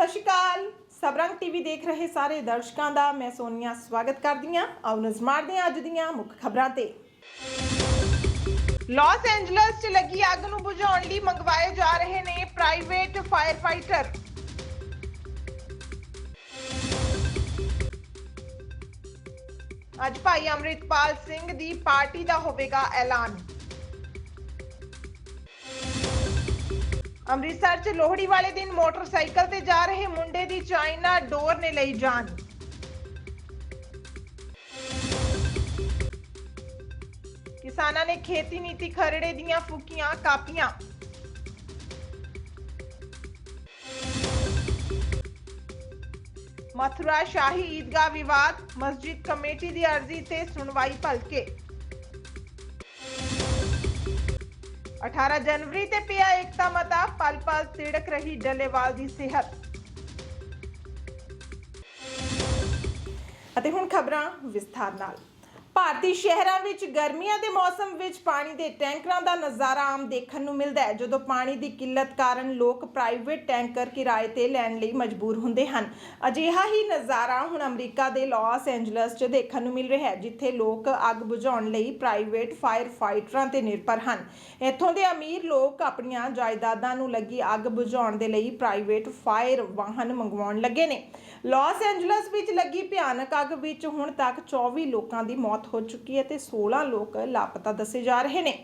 ਸਤਿ ਸ਼੍ਰੀ ਅਕਾਲ। ਸਬਰੰਗ ਟੀਵੀ ਦੇਖ ਰਹੇ ਸਾਰੇ ਦਰਸ਼ਕਾਂ ਦਾ ਮੈਂ ਸੋਨੀਆ ਸਵਾਗਤ ਕਰਦੀ ਹਾਂ। ਆਓ ਨਜ਼ਰ ਮਾਰਦੇ ਹਾਂ ਅੱਜ ਦੀਆਂ ਮੁੱਖ ਖਬਰਾਂ ਤੇ। ਲਾਸ ਐਂਜਲਸ 'ਚ ਲੱਗੀ ਅੱਗ ਨੂੰ ਬੁਝਾਉਣ ਲਈ ਮੰਗਵਾਏ ਜਾ ਰਹੇ ਨੇ ਪ੍ਰਾਈਵੇਟ ਫਾਇਰ ਫਾਈਟਰ ਅੱਜ ਭਾਈ ਅੰਮ੍ਰਿਤਪਾਲ ਸਿੰਘ ਦੀ ਪਾਰਟੀ ਦਾ ਹੋਵੇਗਾ ਐਲਾਨ। ਅੰਮ੍ਰਿਤਸਰ 'ਚ ਲੋਹੜੀ ਵਾਲੇ ਦਿਨ ਮੋਟਰਸਾਈਕਲ ਤੇ ਜਾ ਰਹੇ ਮੁੰਡੇ ਦੀ ਚਾਈਨਾ ਡੋਰ ਨੇ ਲਈ ਜਾਨ। ਕਿਸਾਨਾਂ ਨੇ ਖੇਤੀ ਨੀਤੀ ਖਰੜੇ ਦੀਆਂ ਫੂਕੀਆਂ ਕਾਪੀਆਂ। ਮਥੁਰਾ ਸ਼ਾਹੀ ਈਦਗਾਹ ਵਿਵਾਦ, ਮਸਜਿਦ ਕਮੇਟੀ ਦੀ ਅਰਜ਼ੀ ਤੇ ਸੁਣਵਾਈ ਭਲਕੇ। 18 ਜਨਵਰੀ ਤੇ ਪਿਆ ਏਕਤਾ ਮਤਾ ਪਲ ਪਲ ਤਿੜਕ ਰਹੀ ਡੱਲੇਵਾਲ ਦੀ ਸਿਹਤ। ਅਤੇ ਹੁਣ ਖਬਰਾਂ ਵਿਸਥਾਰ ਨਾਲ। ਭਾਰਤੀ ਸ਼ਹਿਰਾਂ ਵਿੱਚ ਗਰਮੀਆਂ ਦੇ ਮੌਸਮ ਵਿੱਚ ਪਾਣੀ ਦੇ ਟੈਂਕਰਾਂ ਦਾ ਨਜ਼ਾਰਾ ਆਮ ਦੇਖਣ ਨੂੰ ਮਿਲਦਾ ਹੈ। ਜਦੋਂ ਪਾਣੀ ਦੀ ਕਿੱਲਤ ਕਾਰਨ ਲੋਕ ਪ੍ਰਾਈਵੇਟ ਟੈਂਕਰ ਕਿਰਾਏ ਤੇ ਲੈਣ ਲਈ ਮਜਬੂਰ ਹੁੰਦੇ ਹਨ। ਅਜਿਹਾ ਹੀ ਨਜ਼ਾਰਾ ਹੁਣ ਅਮਰੀਕਾ ਦੇ ਲਾਸ ਐਂਜਲਸ 'ਚ ਦੇਖਣ ਨੂੰ ਮਿਲ ਰਿਹਾ ਹੈ, ਜਿੱਥੇ ਲੋਕ ਅੱਗ ਬੁਝਾਉਣ ਲਈ ਪ੍ਰਾਈਵੇਟ ਫਾਇਰ ਫਾਈਟਰਾਂ ਤੇ ਨਿਰਭਰ ਹਨ। ਇੱਥੋਂ ਦੇ ਅਮੀਰ ਲੋਕ ਆਪਣੀਆਂ ਜਾਇਦਾਦਾਂ ਨੂੰ ਲੱਗੀ ਅੱਗ ਬੁਝਾਉਣ ਦੇ ਲਈ ਪ੍ਰਾਈਵੇਟ ਫਾਇਰ ਵਾਹਨ ਮੰਗਵਾਉਣ ਲੱਗੇ ਨੇ। ਲਾਸ ਐਂਜਲਸ ਵਿੱਚ ਲੱਗੀ ਭਿਆਨਕ ਅੱਗ ਵਿੱਚ ਹੁਣ ਤੱਕ 24 ਲੋਕਾਂ ਦੀ ਮੌਤ ਹੋ ਚੁੱਕੀ ਹੈ ਤੇ 16 ਲੋਕ ਲਾਪਤਾ ਦੱਸੇ ਜਾ ਰਹੇ ਨੇ।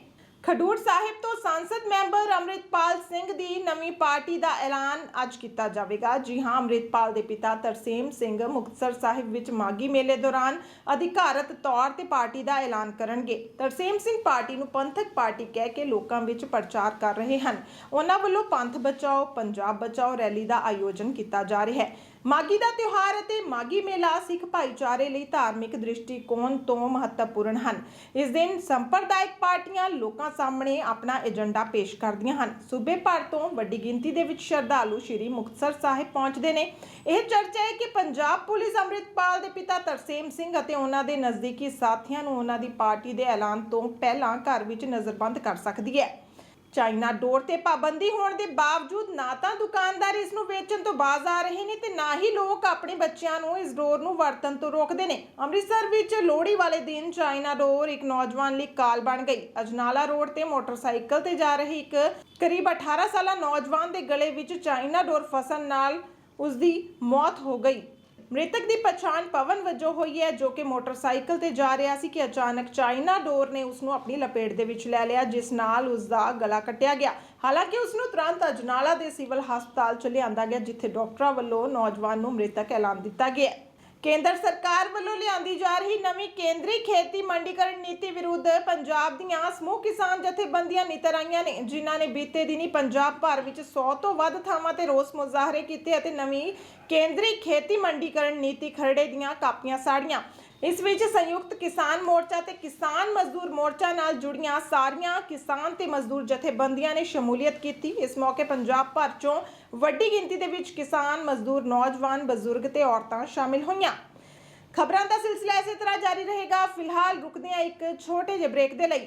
ਖਡੂਰ ਸਾਹਿਬ ਤੋਂ ਸੰਸਦ ਮੈਂਬਰ ਅੰਮ੍ਰਿਤਪਾਲ ਸਿੰਘ ਦੀ ਨਵੀਂ ਪਾਰਟੀ ਦਾ ਐਲਾਨ ਅੱਜ ਕੀਤਾ ਜਾਵੇਗਾ। ਜੀ ਹਾਂ, ਅੰਮ੍ਰਿਤਪਾਲ ਦੇ ਪਿਤਾ ਤਰਸੇਮ ਸਿੰਘ ਮੁਕਤਸਰ ਸਾਹਿਬ ਵਿੱਚ ਮਾਗੀ ਮੇਲੇ ਦੌਰਾਨ ਅਧਿਕਾਰਤ ਤੌਰ ਤੇ ਪਾਰਟੀ ਦਾ ਐਲਾਨ ਕਰਨਗੇ। ਤਰਸੇਮ ਸਿੰਘ ਪਾਰਟੀ ਨੂੰ ਪੰਥਕ ਪਾਰਟੀ ਕਹਿ ਕੇ ਲੋਕਾਂ ਵਿੱਚ ਪ੍ਰਚਾਰ ਕਰ ਰਹੇ ਹਨ। ਉਹਨਾਂ ਵੱਲੋਂ ਪੰਥ ਬਚਾਓ, ਪੰਜਾਬ ਬਚਾਓ ਰੈਲੀ ਦਾ ਆਯੋਜਨ ਕੀਤਾ ਜਾ ਰਿਹਾ ਹੈ। ਮਾਗੀ ਦਾ ਤਿਉਹਾਰ ਅਤੇ ਮਾਗੀ ਮੇਲਾ ਸਿੱਖ ਭਾਈਚਾਰੇ ਲਈ ਧਾਰਮਿਕ ਦ੍ਰਿਸ਼ਟੀਕੋਣ ਤੋਂ ਮਹੱਤਵਪੂਰਨ ਹਨ। ਇਸ ਦਿਨ ਸੰਪਰਦਾਇਕ ਪਾਰਟੀਆਂ ਲੋਕਾਂ ਸਾਹਮਣੇ ਆਪਣਾ ਏਜੰਡਾ ਪੇਸ਼ ਕਰਦੀਆਂ ਹਨ। ਸੂਬੇ ਭਰ ਤੋਂ ਵੱਡੀ ਗਿਣਤੀ ਦੇ ਵਿੱਚ ਸ਼ਰਧਾਲੂ ਸ਼੍ਰੀ ਮੁਕਤਸਰ ਸਾਹਿਬ ਪਹੁੰਚਦੇ ਨੇ। ਇਹ ਚਰਚਾ ਹੈ ਕਿ ਪੰਜਾਬ ਪੁਲਿਸ ਅੰਮ੍ਰਿਤਪਾਲ ਦੇ ਪਿਤਾ ਤਰਸੇਮ ਸਿੰਘ ਅਤੇ ਉਹਨਾਂ ਦੇ ਨਜ਼ਦੀਕੀ ਸਾਥੀਆਂ ਨੂੰ ਉਹਨਾਂ ਦੀ ਪਾਰਟੀ ਦੇ ਐਲਾਨ ਤੋਂ ਪਹਿਲਾਂ ਘਰ ਵਿੱਚ ਨਜ਼ਰਬੰਦ ਕਰ ਸਕਦੀ ਹੈ। ਚਾਈਨਾ ਡੋਰ ਤੇ ਪਾਬੰਦੀ ਹੋਣ ਦੇ ਬਾਵਜੂਦ ਨਾ ਤਾਂ ਦੁਕਾਨਦਾਰ ਇਸ ਨੂੰ ਵੇਚਣ ਤੋਂ ਬਾਜ਼ ਆ ਰਹੇ ਨੇ ਤੇ ਨਾ ਹੀ ਲੋਕ ਆਪਣੇ ਬੱਚਿਆਂ ਨੂੰ ਇਸ ਡੋਰ ਨੂੰ ਵਰਤਣ ਤੋਂ ਰੋਕਦੇ ਨੇ। ਅੰਮ੍ਰਿਤਸਰ ਵਿੱਚ ਲੋਹੜੀ ਵਾਲੇ ਦਿਨ ਚਾਈਨਾ ਡੋਰ ਇੱਕ ਨੌਜਵਾਨ ਲਈ ਕਾਲ ਬਣ ਗਈ। ਅਜਨਾਲਾ ਰੋਡ ਤੇ ਮੋਟਰਸਾਈਕਲ ਤੇ ਜਾ ਰਹੀ ਇੱਕ ਕਰੀਬ 18 ਸਾਲਾ ਨੌਜਵਾਨ ਦੇ ਗਲੇ ਵਿੱਚ ਚਾਈਨਾ ਡੋਰ ਫਸਣ ਨਾਲ ਉਸ ਦੀ ਮੌਤ ਹੋ ਗਈ। ਮ੍ਰਿਤਕ ਦੀ ਪਛਾਣ ਪਵਨ ਵਜੋਂ ਹੋਈ ਹੈ, ਜੋ ਕਿ ਮੋਟਰਸਾਈਕਲ ਤੇ ਜਾ ਰਿਹਾ ਸੀ ਕਿ ਅਚਾਨਕ ਚਾਈਨਾ ਡੋਰ ਨੇ ਉਸ ਨੂੰ ਆਪਣੀ ਲਪੇਟ ਦੇ ਵਿੱਚ ਲੈ ਲਿਆ, ਜਿਸ ਨਾਲ ਉਸ ਦਾ ਗਲਾ ਕੱਟਿਆ ਗਿਆ। ਹਾਲਾਂਕਿ ਉਸ ਨੂੰ ਤੁਰੰਤ ਅਜਨਾਲਾ ਦੇ ਸਿਵਲ ਹਸਪਤਾਲ ਚ ਲਿਆਂਦਾ ਗਿਆ, ਜਿੱਥੇ ਡਾਕਟਰਾਂ ਵੱਲੋਂ ਨੌਜਵਾਨ ਨੂੰ ਮ੍ਰਿਤਕ ਐਲਾਨ ਦਿੱਤਾ ਗਿਆ ਕੇਂਦਰ ਸਰਕਾਰ ਵੱਲੋਂ ਲਿਆਂਦੀ ਜਾ ਰਹੀ ਨਵੀਂ ਕੇਂਦਰੀ ਖੇਤੀ ਮੰਡੀਕਰਨ ਨੀਤੀ ਵਿਰੁੱਧ ਪੰਜਾਬ ਦੀਆਂ ਸਮੂਹ ਕਿਸਾਨ ਜਥੇਬੰਦੀਆਂ ਨਿਤਰ ਆਈਆਂ ਨੇ, ਜਿਨ੍ਹਾਂ ਨੇ ਬੀਤੇ ਦਿਨੀ ਪੰਜਾਬ ਭਰ ਵਿੱਚ 100 ਤੋਂ ਵੱਧ ਥਾਵਾਂ ਤੇ ਰੋਸ ਮੁਜ਼ਾਹਰੇ ਕੀਤੇ ਅਤੇ ਨਵੀਂ ਕੇਂਦਰੀ ਖੇਤੀ ਮੰਡੀਕਰਨ ਨੀਤੀ ਖਰੜੇ ਦੀਆਂ ਕਾਪੀਆਂ ਸਾੜੀਆਂ। ਇਸ ਵਿੱਚ ਸੰਯੁਕਤ ਕਿਸਾਨ ਮੋਰਚਾ ਤੇ ਕਿਸਾਨ ਮਜ਼ਦੂਰ ਮੋਰਚਾ ਨਾਲ ਜੁੜੀਆਂ ਸਾਰੀਆਂ ਕਿਸਾਨ ਤੇ ਮਜ਼ਦੂਰ ਜਥੇਬੰਦੀਆਂ ਨੇ ਸ਼ਮੂਲੀਅਤ ਕੀਤੀ। ਇਸ ਮੌਕੇ ਪੰਜਾਬ ਭਰ ਚੋਂ ਵੱਡੀ ਗਿਣਤੀ ਦੇ ਵਿੱਚ ਕਿਸਾਨ, ਮਜ਼ਦੂਰ, ਨੌਜਵਾਨ, ਬਜ਼ੁਰਗ ਤੇ ਔਰਤਾਂ ਸ਼ਾਮਿਲ ਹੋਈਆਂ। ਖਬਰਾਂ ਦਾ ਸਿਲਸਿਲਾ ਇਸੇ ਤਰ੍ਹਾਂ ਜਾਰੀ ਰਹੇਗਾ। ਫਿਲਹਾਲ ਰੁਕਦੇ ਹਾਂ ਇੱਕ ਛੋਟੇ ਜਿਹੇ ਬ੍ਰੇਕ ਦੇ ਲਈ।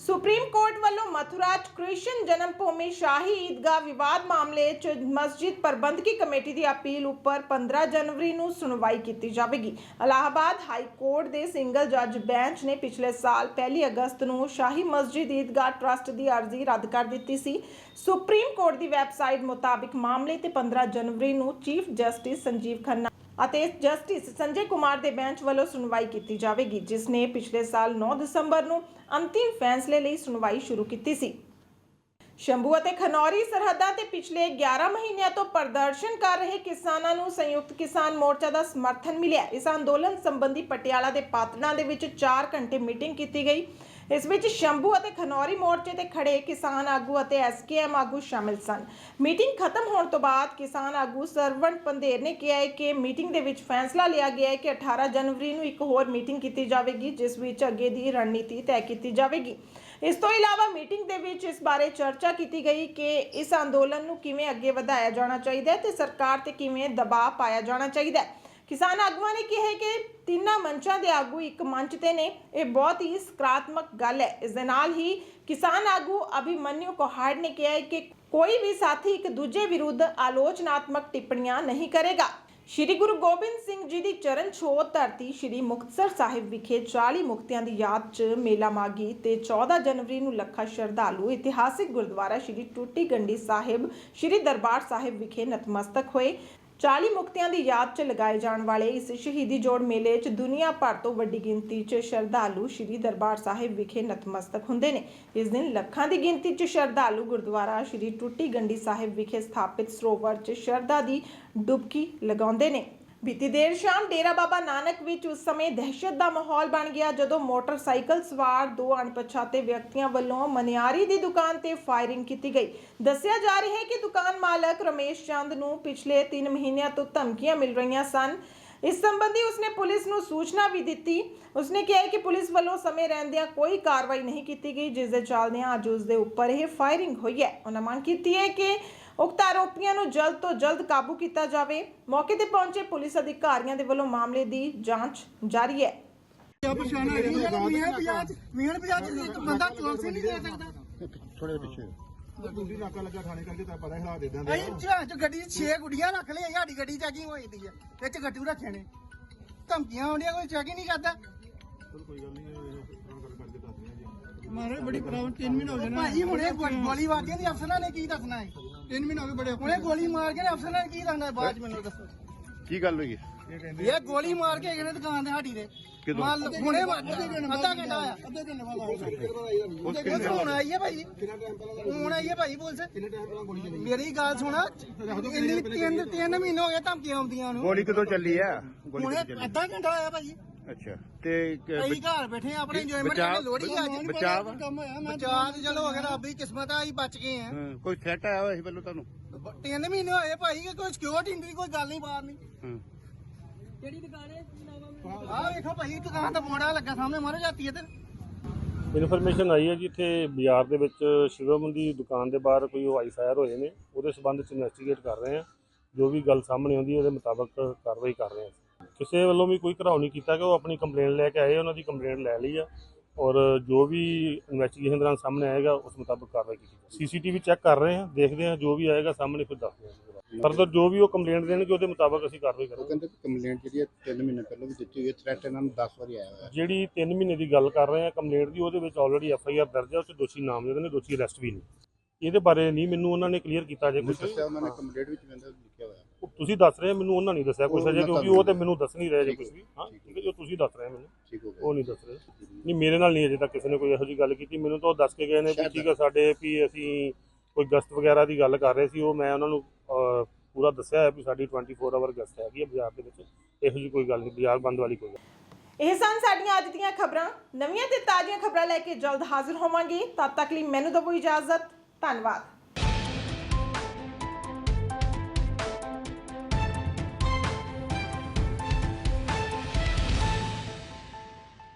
ਸੁਪਰੀਮ ਕੋਰਟ ਵੱਲੋਂ ਮਥੁਰਾ 'ਚ ਕ੍ਰਿਸ਼ਨ ਜਨਮ ਭੂਮੀ ਸ਼ਾਹੀ ਈਦਗਾਹ ਵਿਵਾਦ ਮਾਮਲੇ 'ਚ ਮਸਜਿਦ ਪ੍ਰਬੰਧਕੀ ਕਮੇਟੀ ਦੀ ਅਪੀਲ ਉੱਪਰ 15 ਜਨਵਰੀ ਨੂੰ ਸੁਣਵਾਈ ਕੀਤੀ ਜਾਵੇਗੀ। ਅਲਾਹਾਬਾਦ ਹਾਈ ਕੋਰਟ ਦੇ ਸਿੰਗਲ ਜੱਜ ਬੈਂਚ ਨੇ ਪਿਛਲੇ ਸਾਲ 1 ਅਗਸਤ ਨੂੰ ਸ਼ਾਹੀ ਮਸਜਿਦ ਈਦਗਾਹ ਟਰਸਟ ਦੀ ਅਰਜ਼ੀ ਰੱਦ ਕਰ ਦਿੱਤੀ ਸੀ। ਸੁਪਰੀਮ ਕੋਰਟ ਦੀ ਵੈਬਸਾਈਟ ਮੁਤਾਬਿਕ ਮਾਮਲੇ ਤੇ 15 ਜਨਵਰੀ ਨੂੰ ਚੀਫ ਜਸਟਿਸ ਸੰਜੀਵ ਖੰਨਾ ਅਤੇ ਜਸਟਿਸ ਸੰਜੇ ਕੁਮਾਰ ਦੇ ਬੈਂਚ ਵੱਲੋਂ ਸੁਣਵਾਈ ਕੀਤੀ ਜਾਵੇਗੀ, ਜਿਸ ਨੇ ਪਿਛਲੇ ਸਾਲ 9 ਦਸੰਬਰ ਨੂੰ ਅੰਤਿਮ ਫੈਸਲੇ ਲਈ ਸੁਣਵਾਈ ਸ਼ੁਰੂ ਕੀਤੀ ਸੀ। ਸ਼ੰਭੂ ਅਤੇ ਖਨੌਰੀ ਸਰਹੱਦਾਂ ਤੇ ਪਿਛਲੇ 11 ਮਹੀਨਿਆਂ ਤੋਂ ਪ੍ਰਦਰਸ਼ਨ ਕਰ ਰਹੇ ਕਿਸਾਨਾਂ ਨੂੰ ਸੰਯੁਕਤ ਕਿਸਾਨ ਮੋਰਚਾ ਦਾ ਸਮਰਥਨ ਮਿਲਿਆ। ਇਸ ਅੰਦੋਲਨ ਸੰਬੰਧੀ ਪਟਿਆਲਾ ਦੇ ਪਾਤੜਾਂ ਦੇ ਵਿੱਚ 4 ਘੰਟੇ ਮੀਟਿੰਗ ਕੀਤੀ ਗਈ। ਇਸ ਵਿੱਚ ਸ਼ੰਭੂ ਅਤੇ ਖਨੌਰੀ ਮੋਰਚੇ ਤੇ ਖੜੇ ਕਿਸਾਨ ਆਗੂ ਅਤੇ ਐਸਕੇਐਮ ਆਗੂ ਸ਼ਾਮਿਲ ਸਨ। ਮੀਟਿੰਗ ਖਤਮ ਹੋਣ ਤੋਂ ਬਾਅਦ ਕਿਸਾਨ ਆਗੂ ਸਰਵਣ ਪੰਧੇਰ ਨੇ ਕਿਹਾ ਹੈ ਕਿ ਮੀਟਿੰਗ ਦੇ ਵਿੱਚ ਫੈਸਲਾ ਲਿਆ ਗਿਆ ਹੈ ਕਿ 18 ਜਨਵਰੀ ਨੂੰ ਇੱਕ ਹੋਰ ਮੀਟਿੰਗ ਕੀਤੀ ਜਾਵੇਗੀ, ਜਿਸ ਵਿੱਚ ਅੱਗੇ ਦੀ ਰਣਨੀਤੀ ਤੈਅ ਕੀਤੀ ਜਾਵੇਗੀ। ਇਸ ਤੋਂ ਇਲਾਵਾ ਮੀਟਿੰਗ ਦੇ ਵਿੱਚ ਇਸ ਬਾਰੇ ਚਰਚਾ ਕੀਤੀ ਗਈ ਕਿ ਇਸ ਅੰਦੋਲਨ ਨੂੰ ਕਿਵੇਂ ਅੱਗੇ ਵਧਾਇਆ ਜਾਣਾ ਚਾਹੀਦਾ ਹੈ ਤੇ ਸਰਕਾਰ ਤੇ ਕਿਵੇਂ ਦਬਾਅ ਪਾਇਆ ਜਾਣਾ ਚਾਹੀਦਾ ਹੈ। ਕਿਸਾਨ ਆਗੂਆਂ ਨੇ ਕਿਹਾ ਕਿ ਤਿੰਨਾਂ ਮੰਚਾਂ ਦੇ ਆਗੂ ਇੱਕ ਮੰਚ ਤੇ ਨੇ। ਇਹ ਬਹੁਤ ਹੀ ਸਕਾਰਾਤਮਕ ਗੱਲ ਹੈ। ਇਸ ਦੇ ਨਾਲ ਹੀ ਕਿਸਾਨ ਆਗੂ ਅਭਿਮਨਿਊ ਕੋਹਾੜ ਨੇ ਕਿਹਾ ਕਿ ਕੋਈ ਵੀ ਸਾਥੀ ਇੱਕ ਦੂਜੇ ਵਿਰੁੱਧ ਆਲੋਚਨਾਤਮਕ ਟਿੱਪਣੀਆਂ ਨਹੀਂ ਕਰੇਗਾ। ਸ਼੍ਰੀ ਗੁਰੂ ਗੋਬਿੰਦ ਸਿੰਘ ਜੀ ਦੀ ਚਰਨ ਛੋਹ ਧਰਤੀ ਸ਼੍ਰੀ ਮੁਕਤਸਰ ਸਾਹਿਬ ਵਿਖੇ 40 ਮੁਕਤਿਆਂ ਦੀ ਯਾਦ 'ਚ ਮੇਲਾ ਮਾਗੀ ਤੇ 14 ਜਨਵਰੀ ਨੂੰ ਲੱਖਾਂ ਸ਼ਰਧਾਲੂ ਇਤਿਹਾਸਿਕ ਗੁਰਦੁਆਰਾ ਸ਼੍ਰੀ ਟੂਟੀ ਗੰਡੀ ਸਾਹਿਬ, ਸ਼੍ਰੀ ਦਰਬਾਰ ਸਾਹਿਬ ਵਿਖੇ ਨਤਮਸਤਕ ਹੋਏ। 40 ਮੁਕਤਿਆਂ ਦੀ ਯਾਦ 'ਚ ਲਗਾਏ ਜਾਣ ਵਾਲੇ ਇਸ ਸ਼ਹੀਦੀ ਜੋੜ ਮੇਲੇ 'ਚ ਦੁਨੀਆ ਭਰ ਤੋਂ ਵੱਡੀ ਗਿਣਤੀ 'ਚ ਸ਼ਰਧਾਲੂ ਸ਼੍ਰੀ ਦਰਬਾਰ ਸਾਹਿਬ ਵਿਖੇ ਨਤਮਸਤਕ ਹੁੰਦੇ ਨੇ। ਇਸ ਦਿਨ ਲੱਖਾਂ ਦੀ ਗਿਣਤੀ 'ਚ ਸ਼ਰਧਾਲੂ ਗੁਰਦੁਆਰਾ ਸ਼੍ਰੀ ਟੁੱਟੀ ਗੰਡੀ ਸਾਹਿਬ ਵਿਖੇ ਸਥਾਪਿਤ ਸਰੋਵਰ 'ਚ ਸ਼ਰਧਾ ਦੀ ਡੁਬਕੀ ਲਗਾਉਂਦੇ ਨੇ। ਬੀਤੀ ਦੇਰ ਸ਼ਾਮ ਡੇਰਾ ਬਾਬਾ ਨਾਨਕ ਵਿੱਚ ਉਸ ਸਮੇਂ ਦਹਿਸ਼ਤ ਦਾ ਮਾਹੌਲ ਬਣ ਗਿਆ ਜਦੋਂ ਮੋਟਰਸਾਈਕਲ ਸਵਾਰ ਦੋ ਅਣਪਛਾਤੇ ਵਿਅਕਤੀਆਂ ਵੱਲੋਂ ਮਨਿਆਰੀ ਦੀ ਦੁਕਾਨ ਤੇ ਫਾਇਰਿੰਗ ਕੀਤੀ ਗਈ। ਦੱਸਿਆ ਜਾ ਰਿਹਾ ਹੈ ਕਿ ਦੁਕਾਨ ਮਾਲਕ ਰਮੇਸ਼ ਚੰਦ ਨੂੰ ਪਿਛਲੇ 3 ਮਹੀਨਿਆਂ ਤੋਂ ਧਮਕੀਆਂ ਮਿਲ ਰਹੀਆਂ ਸਨ। ਇਸ ਸੰਬੰਧੀ ਉਸਨੇ ਪੁਲਿਸ ਨੂੰ ਸੂਚਨਾ ਵੀ ਦਿੱਤੀ। ਉਸਨੇ ਕਿਹਾ ਕਿ ਪੁਲਿਸ ਵੱਲੋਂ ਸਮੇਂ ਰਹਿੰਦਿਆਂ ਕੋਈ ਕਾਰਵਾਈ ਨਹੀਂ ਕੀਤੀ ਗਈ, ਜਿਸ ਦੇ ਚੱਲਦਿਆਂ ਅੱਜ ਉਸ ਦੇ ਉੱਪਰ ਇਹ ਫਾਇਰਿੰਗ ਹੋਈ ਹੈ। ਉਹਨਾਂ ਮੰਗ ਕੀਤੀ ਹੈ ਕਿ ਉਕਤ ਆਰੋਪੀਆਂ ਨੂੰ ਜਲਦ ਤੋਂ ਜਲਦ ਕਾਬੂ ਕੀਤਾ ਜਾਵੇ। ਮੌਕੇ ਤੇ ਪਹੁੰਚੇ ਪੁਲਿਸ ਅਧਿਕਾਰੀਆਂ ਦੇ ਵੱਲੋਂ ਮਾਮਲੇ ਦੀ ਜਾਂਚ ਜਾਰੀ ਹੈ। ਆਪ ਪਛਾਣ ਹੈ? ਮੀਆਂ ਪਿਆਜ ਮੀਆਂ ਪਿਆਜ ਇੱਕ ਬੰਦਾ ਚੌਂਕ ਸੀ ਨਹੀਂ ਦੇ ਸਕਦਾ। ਥੋੜੇ ਪਿੱਛੇ। ਦੂਜੀ ਨਾਕਾ ਲੱਗਾ ਥਾਣੇ ਕਰਕੇ ਤਾਂ ਪਤਾ ਹਿਲਾ ਦੇ ਦਿੰਦੇ ਅਸੀਂ ਚ ਗੱਡੀ 'ਚ 6 ਗੁੱਡੀਆਂ ਰੱਖ ਲਈਆਂ ਸਾਡੀ ਗੱਡੀ ਚੈਕਿੰਗ ਹੋਈ ਦੀ ਹੈ ਇਹ ਚ ਗੱਟੂ ਰੱਖੇ ਨੇ। ਧਮਕੀਆਂ ਆਉਂਦੀਆਂ ਕੋਈ ਚੈੱਕ ਹੀ ਨਹੀਂ ਕਰਦਾ। ਕੋਈ ਗੱਲ ਨਹੀਂ ਮਾਰੇ ਬੜੀ ਪ੍ਰੋਬਲਮ 3 ਮਹੀਨੇ ਹੋ ਗਏ ਭਾਈ ਹੁਣੇ ਗੋਲੀ ਵਾਜੀਆਂ ਦੀ ਅਫਸਰਾਂ ਨੇ ਕੀ ਦੱਸਣਾ ਹੈ? 3 ਮਹੀਨੇ ਹੋ ਗਏ ਬੜੇ ਹੁਣੇ ਗੋਲੀ ਮਾਰ ਕੇ ਨੇ ਅਫਸਰਾਂ ਨੇ ਕੀ ਦੱਸਣਾ ਹੈ ਬਾਅਦ ਚ ਮੈਨੂੰ ਦੱਸੋ। ਕੀ ਗੱਲ ਹੋਈ ਇਹ ਕਹਿੰਦੇ ਇਹ ਗੋਲੀ ਮਾਰ ਕੇ ਗਏ ਨੇ ਦੁਕਾਨ ਤੇ ਸਾਡੀ ਦੇ। ਕਿਦੋਂ? ਮਾਲ ਹੁਣੇ ਅੱਧਾ ਘੰਟਾ ਆਇਆ। ਅੱਧੇ ਘੰਟੇ ਬਾਅਦ ਉਸ ਪੁਲਿਸ ਹੁਣ ਆਈ ਹੈ ਭਾਈ। ਹੁਣ ਆਈ ਹੈ ਭਾਈ ਪੁਲਿਸ। ਕਿੰਨੇ ਟਾਈਮ ਪਹਿਲਾਂ ਗੋਲੀ ਚੱਲੀ? ਮੇਰੀ ਗੱਲ ਸੁਣ। ਇੰਨੀ ਤਿੰਨ ਤਿੰਨ ਮਹੀਨੇ ਹੋ ਗਏ ਧਮਕੀਆਂ ਆਉਂਦੀਆਂ ਨੂੰ। ਗੋਲੀ ਕਦੋਂ ਚੱਲੀ ਆ? ਗੋਲੀ ਹੁਣੇ ਕਦੋਂ ਚੱਲੀ? ਅੱਧਾ ਘੰਟਾ ਹੋਇਆ ਭਾਈ। ਅੱਛਾ ਤੇ ਕ- ਅਸੀਂ ਘਰ ਬੈਠੇ ਆਂ, ਆਪਣੇ ਇੰਜੋਇਮੈਂਟ ਬਚਾਅ- ਕਰਨ ਲੋੜੀ ਅੱਜ ਬਚਾਅ ਵਾ? ਬਚਾਅ ਤੇ ਚਲੋ ਅਗਰ ਰੱਬ ਦੀ ਕਿਸਮਤ ਆ ਅਸੀਂ ਬਚ ਗਏ ਆ। ਹਾਂ, ਕੋਈ ਥ੍ਰੈਟ ਆਇਆ ਹੋਇਆ ਸੀ ਵੱਲੋਂ ਤੁਹਾਨੂੰ? ਤਿੰਨ ਮਹੀਨੇ ਹੋਏ ਭਾਈ ਕਿ ਕੋਈ ਸਿਕਿਉਰਿਟੀ ਨਹੀਂ ਕੋਈ ਗੱਲ ਨਹੀਂ ਬਾਹਰ ਨਹੀਂ। ਹਾਂ। ਆਹ ਵੇਖੋ ਭਾਈ ਦੁਕਾਨ ਦਾ ਮੋੜਾ ਲੱਗਾ ਸਾਹਮਣੇ ਮਾਰੋ ਜਾਤੀ ਇੱਧਰ। ਇਨਫੋਰਮੇਸ਼ਨ ਆਈ ਹੈ ਜੀ ਇੱਥੇ ਬਾਜ਼ਾਰ ਦੇ ਵਿੱਚ ਸ਼ਿਵਮ ਦੀ ਦੁਕਾਨ ਦੇ ਬਾਹਰ ਕੋਈ ਹਵਾਈ ਫਾਇਰ ਹੋਏ ਨੇ ਉਹਦੇ ਸਬੰਧ ਚ ਇਨਵੈਸਟੀਗੇਟ ਕਰ ਰਹੇ ਆ ਜੋ ਵੀ ਗੱਲ ਸਾਹਮਣੇ ਆਉਂਦੀ ਹੈ ਉਹਦੇ ਮੁਤਾਬਕ ਕਾਰਵਾਈ ਕਰ ਰਹੇ ਆ ਕਿਸੇ ਵੱਲੋਂ ਵੀ ਕੋਈ ਘਰਾਓ ਨਹੀਂ ਕੀਤਾ ਕਿ ਉਹ ਆਪਣੀ ਕੰਪਲੇਂਟ ਲੈ ਕੇ ਆਏ ਉਹਨਾਂ ਦੀ ਕੰਪਲੇਂਟ ਲੈ ਲਈ ਆ। ਔਰ ਜੋ ਵੀ ਇਨਵੈਸਟੀਗੇਸ਼ਨ ਦੌਰਾਨ ਸਾਹਮਣੇ ਆਏਗਾ ਉਸ ਮੁਤਾਬਕ ਕਾਰਵਾਈ ਕੀਤੀ ਜਾਏਗੀ ਸੀਸੀਟੀਵੀ ਚੈੱਕ ਕਰ ਰਹੇ ਆ ਦੇਖਦੇ ਆ ਜੋ ਵੀ ਆਏਗਾ ਸਾਹਮਣੇ ਫਿਰ ਦੱਸਦੇ ਆ ਫਰਦਰ ਜੋ ਵੀ ਉਹ ਕੰਪਲੇਂਟ ਦੇਣਗੇ ਉਹਦੇ ਮੁਤਾਬਕ ਅਸੀਂ ਕਾਰਵਾਈ ਉਹ ਕਰਾਂਗੇ ਕਹਿੰਦੇ ਕੰਪਲੇਂਟ ਜਿਹੜੀ ਹੈ 3 ਮਹੀਨੇ ਪਹਿਲਾਂ ਵੀ ਦਿੱਤੀ ਹੋਈ ਹੈ ਥ੍ਰੈਟ ਇਹਨਾਂ ਨੂੰ 10 ਵਾਰੀ ਆਇਆ ਹੋਇਆ। ਜਿਹੜੀ 3 ਮਹੀਨੇ ਦੀ ਗੱਲ ਕਰ ਰਹੇ ਆ ਕੰਪਲੇਂਟ ਦੀ ਉਹਦੇ ਵਿੱਚ ਆਲਰੇਡੀ ਐਫ ਆਈ ਆਰ ਦਰਜ ਹੈ ਉਸ ਦੋਸ਼ੀ ਨਾਮਜ਼ਦ ਨੇ ਦੋਸ਼ੀ ਅਰੈਸਟ ਵੀ ਨੇ। ਇਹਦੇ ਬਾਰੇ ਨਹੀਂ ਮੈਨੂੰ ਉਹਨਾਂ ਨੇ ਕਲੀਅਰ ਕੀਤਾ ਜੇ ਕੁਝ ਦੱਸਿਆ ਉਹਨਾਂ ਨੇ ਕੰਪਲੇਂਟ ਵਿੱਚ ਮੈਨੂੰ ਲਿਖਿਆ ਹੋਇਆ। ਤੁਸੀਂ ਦੱਸ ਰਹੇ ਹੋ, ਮੈਨੂੰ ਉਹਨਾਂ ਨਹੀਂ ਦੱਸਿਆ ਕੁਝ ਉਹ ਕਿਉਂਕਿ ਉਹ ਤੇ ਮੈਨੂੰ ਦੱਸ ਨਹੀਂ ਰਹੇ ਜੇ ਠੀਕ ਕੁਝ। ਵੀ। ਹਾਂ ਠੀਕ ਹੈ। ਠੀਕ ਹੈ ਜੋ ਤੁਸੀਂ ਦੱਸ ਰਹੇ ਹੋ ਮੈਨੂੰ। ਠੀਕ ਹੋ ਗਿਆ। ਉਹ ਨਹੀਂ ਦੱਸ ਰਹੇ। ਨਹੀਂ ਮੇਰੇ ਨਾਲ ਨਹੀਂ ਅਜੇ ਤੱਕ ਕਿਸੇ ਨੇ ਕੋਈ ਇਹੋ ਜਿਹੀ ਗੱਲ ਕੀਤੀ। ਮੈਨੂੰ ਤਾਂ ਉਹ ਦੱਸ ਕੇ ਗਏ ਨੇ ਵੀ ਸ਼ਾਇਦ ਠੀਕ ਹੈ ਸਾਡੇ ਵੀ ਅਸੀਂ ਕੋਈ ਗਸਤ ਵਗੈਰਾ ਦੀ ਗੱਲ ਕਰ ਰਹੇ ਸੀ ਉਹ ਮੈਂ ਉਹਨਾਂ ਨੂੰ ਅਹ, ਪੂਰਾ ਦੱਸਿਆ ਹੈ ਵੀ ਸਾਡੀ 24 ਆਵਰ ਗਸਤ ਹੈਗੀ ਹੈ ਬਾਜ਼ਾਰ ਦੇ ਵਿੱਚ। ਇਹੋ ਜਿਹੀ ਕੋਈ ਗੱਲ ਨਹੀਂ ਬਾਜ਼ਾਰ ਬੰਦ ਵਾਲੀ ਕੋਈ ਗੱਲ ਨਹੀਂ। ਇਹ ਸਨ ਸਾਡੀਆਂ ਅੱਜ ਦੀਆਂ ਖਬਰਾਂ। ਨਵੀਆਂ ਤੇ ਤਾਜ਼ੀਆਂ ਖਬਰਾਂ ਲੈ ਕੇ ਜਲਦ ਹਾਜ਼ਰ ਹੋਵਾਂਗੇ। ਤਦ ਤੱਕ ਲਈ ਮੈਨੂੰ ਦਿਓ ਇਜਾਜ਼ਤ। ਧੰਨਵਾਦ।